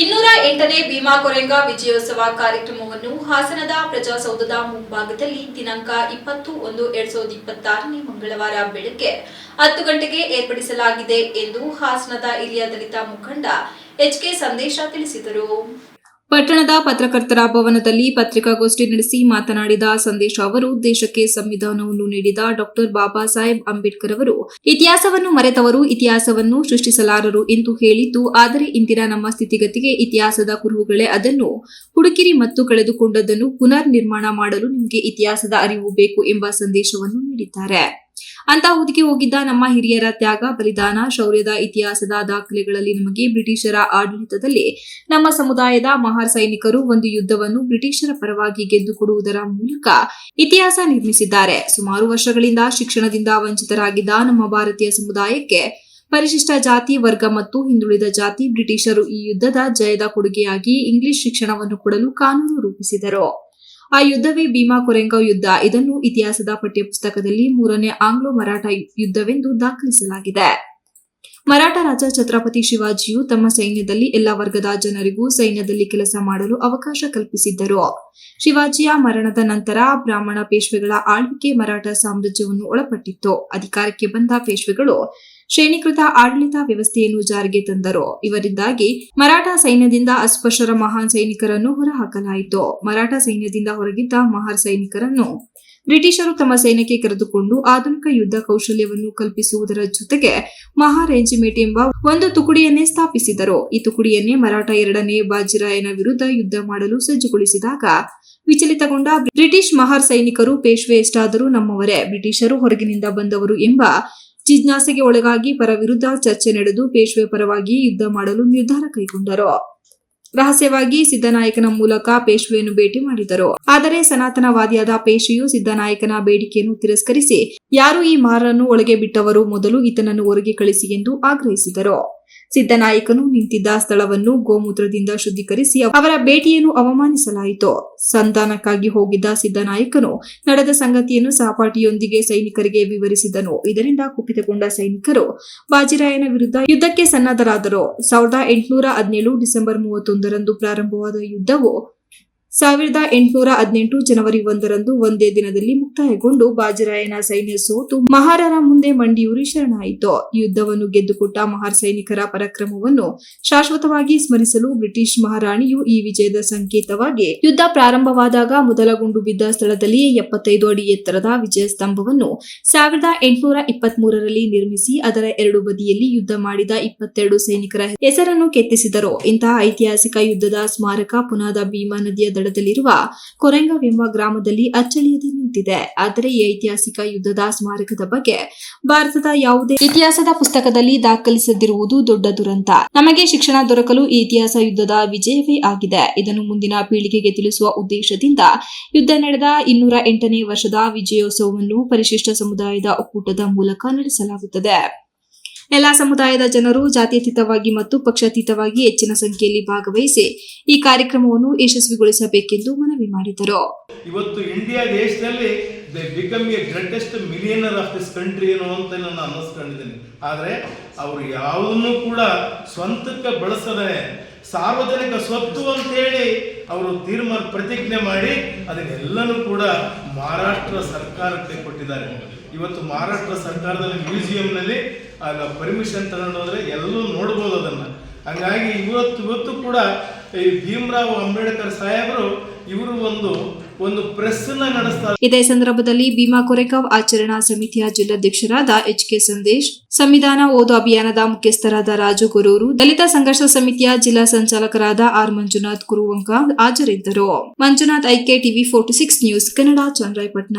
ಇನ್ನೂರ ಎಂಟನೇ ಭೀಮಾ ಕೊರೆಂಗ ವಿಜಯೋತ್ಸವ ಕಾರ್ಯಕ್ರಮವನ್ನು ಹಾಸನದ ಪ್ರಜಾಸೌಧದ ಮುಂಭಾಗದಲ್ಲಿ ದಿನಾಂಕ ಇಪ್ಪತ್ತು ಒಂದು ಎರಡ್ ಸಾವಿರದ ಇಪ್ಪತ್ತಾರನೇ ಮಂಗಳವಾರ ಬೆಳಗ್ಗೆ ಹತ್ತು ಗಂಟೆಗೆ ಏರ್ಪಡಿಸಲಾಗಿದೆ ಎಂದು ಹಾಸನದ ಹಿರಿಯ ದಲಿತ ಮುಖಂಡ ಎಚ್ ಕೆ ಸಂದೇಶ ತಿಳಿಸಿದರು. ಪಟ್ಟಣದ ಪತ್ರಕರ್ತರ ಭವನದಲ್ಲಿ ಪತ್ರಿಕಾಗೋಷ್ಠಿ ನಡೆಸಿ ಮಾತನಾಡಿದ ಸಂದೇಶ ಅವರು, ದೇಶಕ್ಕೆ ಸಂವಿಧಾನವನ್ನು ನೀಡಿದ ಡಾಕ್ಟರ್ ಬಾಬಾ ಸಾಹೇಬ್ ಅಂಬೇಡ್ಕರ್ ಅವರು, ಇತಿಹಾಸವನ್ನು ಮರೆತವರು, ಇತಿಹಾಸವನ್ನು ಸೃಷ್ಟಿಸಲಾರರು ಎಂದು ಹೇಳಿದ್ದು, ಆದರೆ ಇಂದಿನ ನಮ್ಮ ಸ್ಥಿತಿಗತಿಗೆ ಇತಿಹಾಸದ ಕುರುಹುಗಳೇ ಅದನ್ನು ಹುಡುಕಿರಿ ಮತ್ತು ಕಳೆದುಕೊಂಡದ್ದನ್ನು ಪುನರ್ ನಿರ್ಮಾಣ ಮಾಡಲು ನಿಮಗೆ ಇತಿಹಾಸದ ಅರಿವು ಬೇಕು ಎಂಬ ಸಂದೇಶವನ್ನು ನೀಡಿದ್ದಾರೆ. ಅಂತ ಹುದುಗಿ ಹೋಗಿದ್ದ ನಮ್ಮ ಹಿರಿಯರ ತ್ಯಾಗ, ಬಲಿದಾನ, ಶೌರ್ಯದ ಇತಿಹಾಸದ ದಾಖಲೆಗಳಲ್ಲಿ ನಮಗೆ ಬ್ರಿಟಿಷರ ಆಡಳಿತದಲ್ಲಿ ನಮ್ಮ ಸಮುದಾಯದ ಮಹಾರ್ ಸೈನಿಕರು ಒಂದು ಯುದ್ಧವನ್ನು ಬ್ರಿಟಿಷರ ಪರವಾಗಿ ಗೆದ್ದುಕೊಡುವುದರ ಮೂಲಕ ಇತಿಹಾಸ ನಿರ್ಮಿಸಿದ್ದಾರೆ. ಸುಮಾರು ವರ್ಷಗಳಿಂದ ಶಿಕ್ಷಣದಿಂದ ವಂಚಿತರಾಗಿದ್ದ ನಮ್ಮ ಭಾರತೀಯ ಸಮುದಾಯಕ್ಕೆ ಪರಿಶಿಷ್ಟ ಜಾತಿ, ವರ್ಗ ಮತ್ತು ಹಿಂದುಳಿದ ಜಾತಿ ಬ್ರಿಟಿಷರು ಈ ಯುದ್ಧದ ಜಯದ ಕೊಡುಗೆಯಾಗಿ ಇಂಗ್ಲಿಷ್ ಶಿಕ್ಷಣವನ್ನು ಕೊಡಲು ಕಾನೂನು ರೂಪಿಸಿದರು. ಆ ಯುದ್ಧವೇ ಭೀಮಾ ಕೊರೆಂಗಾವ್ ಯುದ್ಧ. ಇದನ್ನು ಇತಿಹಾಸದ ಪಠ್ಯಪುಸ್ತಕದಲ್ಲಿ ಮೂರನೇ ಆಂಗ್ಲೋ ಮರಾಠ ಯುದ್ಧವೆಂದು ದಾಖಲಿಸಲಾಗಿದೆ. ಮರಾಠ ರಾಜ ಛತ್ರಪತಿ ಶಿವಾಜಿಯು ತಮ್ಮ ಸೈನ್ಯದಲ್ಲಿ ಎಲ್ಲ ವರ್ಗದ ಜನರಿಗೂ ಸೈನ್ಯದಲ್ಲಿ ಕೆಲಸ ಮಾಡಲು ಅವಕಾಶ ಕಲ್ಪಿಸಿದ್ದರು. ಶಿವಾಜಿಯ ಮರಣದ ನಂತರ ಬ್ರಾಹ್ಮಣ ಪೇಶ್ವೆಗಳ ಆಳ್ವಿಕೆ ಮರಾಠ ಸಾಮ್ರಾಜ್ಯವನ್ನು ಒಳಪಟ್ಟಿತ್ತು. ಅಧಿಕಾರಕ್ಕೆ ಬಂದ ಪೇಶ್ವೆಗಳು ಶ್ರೇಣೀಕೃತ ಆಡಳಿತ ವ್ಯವಸ್ಥೆಯನ್ನು ಜಾರಿಗೆ ತಂದರು. ಇವರಿಂದಾಗಿ ಮರಾಠ ಸೈನ್ಯದಿಂದ ಅಸ್ಪೃಶ್ಯರ ಮಹಾನ್ ಸೈನಿಕರನ್ನು ಹೊರಹಾಕಲಾಯಿತು. ಮರಾಠ ಸೈನ್ಯದಿಂದ ಹೊರಗಿದ್ದ ಮಹಾರ್ ಸೈನಿಕರನ್ನು ಬ್ರಿಟಿಷರು ತಮ್ಮ ಸೈನ್ಯಕ್ಕೆ ಕರೆದುಕೊಂಡು ಆಧುನಿಕ ಯುದ್ಧ ಕೌಶಲ್ಯವನ್ನು ಕಲ್ಪಿಸುವುದರ ಜೊತೆಗೆ ಮಹಾ ಎಂಬ ಒಂದು ತುಕುಡಿಯನ್ನೇ ಸ್ಥಾಪಿಸಿದರು. ಈ ತುಕುಡಿಯನ್ನೇ ಮರಾಠ ಎರಡನೇ ಬಾಜಿರಾಯನ ವಿರುದ್ಧ ಯುದ್ಧ ಮಾಡಲು ಸಜ್ಜುಗೊಳಿಸಿದಾಗ ವಿಚಲಿತಗೊಂಡ ಬ್ರಿಟಿಷ್ ಮಹಾರ್ ಸೈನಿಕರು ಪೇಶ್ವೆ ಎಷ್ಟಾದರೂ ನಮ್ಮವರೇ, ಬ್ರಿಟಿಷರು ಹೊರಗಿನಿಂದ ಬಂದವರು ಎಂಬ ಜಿಜ್ಞಾಸೆಗೆ ಒಳಗಾಗಿ ಪರ ವಿರುದ್ಧ ಚರ್ಚೆ ನಡೆದು ಪೇಶ್ವೆ ಪರವಾಗಿ ಯುದ್ಧ ಮಾಡಲು ನಿರ್ಧಾರ ಕೈಗೊಂಡರು. ರಹಸ್ಯವಾಗಿ ಸಿದ್ದನಾಯಕನ ಮೂಲಕ ಪೇಶ್ವೆಯನ್ನು ಭೇಟಿ ಮಾಡಿದರು. ಆದರೆ ಸನಾತನವಾದಿಯಾದ ಪೇಶೆಯು ಸಿದ್ದನಾಯಕನ ಬೇಡಿಕೆಯನ್ನು ತಿರಸ್ಕರಿಸಿ, ಯಾರು ಈ ಮಾರನ್ನು ಒಳಗೆ ಬಿಟ್ಟವರು, ಮೊದಲು ಈತನನ್ನು ಹೊರಗೆ ಕಳಿಸಿ ಎಂದು ಆಗ್ರಹಿಸಿದರು. ಸಿದ್ದನಾಯಕನು ನಿಂತಿದ್ದ ಸ್ಥಳವನ್ನು ಗೋಮೂತ್ರದಿಂದ ಶುದ್ಧೀಕರಿಸಿ ಅವರ ಭೇಟಿಯನ್ನು ಅವಮಾನಿಸಲಾಯಿತು. ಸಂಧಾನಕ್ಕಾಗಿ ಹೋಗಿದ್ದ ಸಿದ್ದನಾಯಕನು ನಡೆದ ಸಂಗತಿಯನ್ನು ಸಹಪಾಠಿಯೊಂದಿಗೆ ಸೈನಿಕರಿಗೆ ವಿವರಿಸಿದನು. ಇದರಿಂದ ಕುಪಿತಗೊಂಡ ಸೈನಿಕರು ಬಾಜಿರಾಯನ ವಿರುದ್ಧ ಯುದ್ಧಕ್ಕೆ ಸನ್ನದ್ಧರಾದರು. ಸಾವಿರದ ಎಂಟುನೂರ ಹದಿನೇಳು ಡಿಸೆಂಬರ್ ಮೂವತ್ತೊಂದರಂದು ಪ್ರಾರಂಭವಾದ ಯುದ್ಧವು ಸಾವಿರದ ಎಂಟುನೂರ ಹದಿನೆಂಟು ಜನವರಿ ಒಂದರಂದು ಒಂದೇ ದಿನದಲ್ಲಿ ಮುಕ್ತಾಯಗೊಂಡು ಬಾಜಿರಾಯನ ಸೈನ್ಯ ಸೋತು ಮಹಾರರ ಮುಂದೆ ಮಂಡಿಯೂರಿ ಶರಣಾಯಿತು. ಯುದ್ಧವನ್ನು ಗೆದ್ದುಕೊಟ್ಟ ಮಹಾರ್ ಸೈನಿಕರ ಪರಾಕ್ರಮವನ್ನು ಶಾಶ್ವತವಾಗಿ ಸ್ಮರಿಸಲು ಬ್ರಿಟಿಷ್ ಮಹಾರಾಣಿಯು ಈ ವಿಜಯದ ಸಂಕೇತವಾಗಿ ಯುದ್ಧ ಪ್ರಾರಂಭವಾದಾಗ ಮೊದಲ ಗುಂಡು ಬಿದ್ದ ಸ್ಥಳದಲ್ಲಿ ಎಪ್ಪತ್ತೈದು ಅಡಿ ಎತ್ತರದ ವಿಜಯ ಸ್ತಂಭವನ್ನು ಸಾವಿರದ ಎಂಟುನೂರ ಇಪ್ಪತ್ತ್ ಮೂರರಲ್ಲಿ ನಿರ್ಮಿಸಿ ಅದರ ಎರಡು ಬದಿಯಲ್ಲಿ ಯುದ್ಧ ಮಾಡಿದ ಇಪ್ಪತ್ತೆರಡು ಸೈನಿಕರ ಹೆಸರನ್ನು ಕೆತ್ತಿಸಿದರು. ಇಂತಹ ಐತಿಹಾಸಿಕ ಯುದ್ಧದ ಸ್ಮಾರಕ ಪುನಾದ ಭೀಮಾ ನದಿಯ ದಡದಲ್ಲಿರುವ ಕೊರೆಂಗವೆಂಬ ಗ್ರಾಮದಲ್ಲಿ ಅಚ್ಚಳಿಯದೆ ನಿಂತಿದೆ. ಆದರೆ ಈ ಐತಿಹಾಸಿಕ ಯುದ್ಧದ ಸ್ಮಾರಕದ ಬಗ್ಗೆ ಭಾರತದ ಯಾವುದೇ ಇತಿಹಾಸದ ಪುಸ್ತಕದಲ್ಲಿ ದಾಖಲಿಸದಿರುವುದು ದೊಡ್ಡ ದುರಂತ. ನಮಗೆ ಶಿಕ್ಷಣ ದೊರಕಲು ಈ ಇತಿಹಾಸ ಯುದ್ಧದ ವಿಜಯವೇ ಆಗಿದೆ. ಇದನ್ನು ಮುಂದಿನ ಪೀಳಿಗೆಗೆ ತಿಳಿಸುವ ಉದ್ದೇಶದಿಂದ ಯುದ್ಧ ನಡೆದ ಇನ್ನೂರ ಎಂಟನೇ ವರ್ಷದ ವಿಜಯೋತ್ಸವವನ್ನು ಪರಿಶಿಷ್ಟ ಸಮುದಾಯದ ಒಕ್ಕೂಟದ ಮೂಲಕ ನಡೆಸಲಾಗುತ್ತದೆ. ಎಲ್ಲಾ ಸಮುದಾಯದ ಜನರು ಜಾತ್ಯತೀತವಾಗಿ ಮತ್ತು ಪಕ್ಷಾತೀತವಾಗಿ ಹೆಚ್ಚಿನ ಸಂಖ್ಯೆಯಲ್ಲಿ ಭಾಗವಹಿಸಿ ಈ ಕಾರ್ಯಕ್ರಮವನ್ನು ಯಶಸ್ವಿಗೊಳಿಸಬೇಕೆಂದು ಮನವಿ ಮಾಡಿದರು. ಇವತ್ತು ಇಂಡಿಯಾ ದೇಶದಲ್ಲಿ they become a greatest millionaire of this country ಏನೋ ಅಂತ ನಾನು ಅನ್ನಿಸ್ಕೊಂಡಿದ್ದೀನಿ ಆದರೆ ಅವರು ಯಾವುದನ್ನು ಕೂಡ ಸ್ವಂತಕ್ಕೆ ಬಳಸದೆ ಸಾರ್ವಜನಿಕ ಸ್ವತ್ತು ಅಂತೇಳಿ ಅವರು ತೀರ್ಮಾನ ಪ್ರತಿಜ್ಞೆ ಮಾಡಿ ಅದನ್ನೆಲ್ಲನೂ ಕೂಡ ಮಹಾರಾಷ್ಟ್ರ ಸರ್ಕಾರಕ್ಕೆ ಕೊಟ್ಟಿದ್ದಾರೆ. ಇವತ್ತು ಮಹಾರಾಷ್ಟ್ರ ಸರ್ಕಾರದಲ್ಲಿ ಮ್ಯೂಸಿಯಂನಲ್ಲಿ ಅಲ್ಲ ಪರ್ಮಿಷನ್ ತಗೊಂಡು ಹೋದ್ರೆ ಎಲ್ಲೂ ನೋಡ್ಬೋದು ಅದನ್ನು. ಹಂಗಾಗಿ ಇವತ್ತು ಇವತ್ತು ಕೂಡ ಈ ಭೀಮರಾವ್ ಅಂಬೇಡ್ಕರ್ ಸಾಹೇಬರು ಇವರು ಒಂದು ಒಂದು ಪ್ರೆಸ್ ನಡೆಸ್ತಾರೆ ಇದೇ ಸಂದರ್ಭದಲ್ಲಿ ಭೀಮಾ ಕೊರೆಗಾಂವ್ ಆಚರಣಾ ಸಮಿತಿಯ ಜಿಲ್ಲಾಧ್ಯಕ್ಷರಾದ ಎಚ್ ಕೆ ಸಂದೇಶ್, ಸಂವಿಧಾನ ಓದು ಅಭಿಯಾನದ ಮುಖ್ಯಸ್ಥರಾದ ರಾಜು ಗೊರೂರು, ದಲಿತ ಸಂಘರ್ಷ ಸಮಿತಿಯ ಜಿಲ್ಲಾ ಸಂಚಾಲಕರಾದ ಆರ್ ಮಂಜುನಾಥ್ ಕುರುವಂಕ ಹಾಜರಿದ್ದರು. Manjunath ಐಕೆ TV forty six news Kannada Chandrayapatna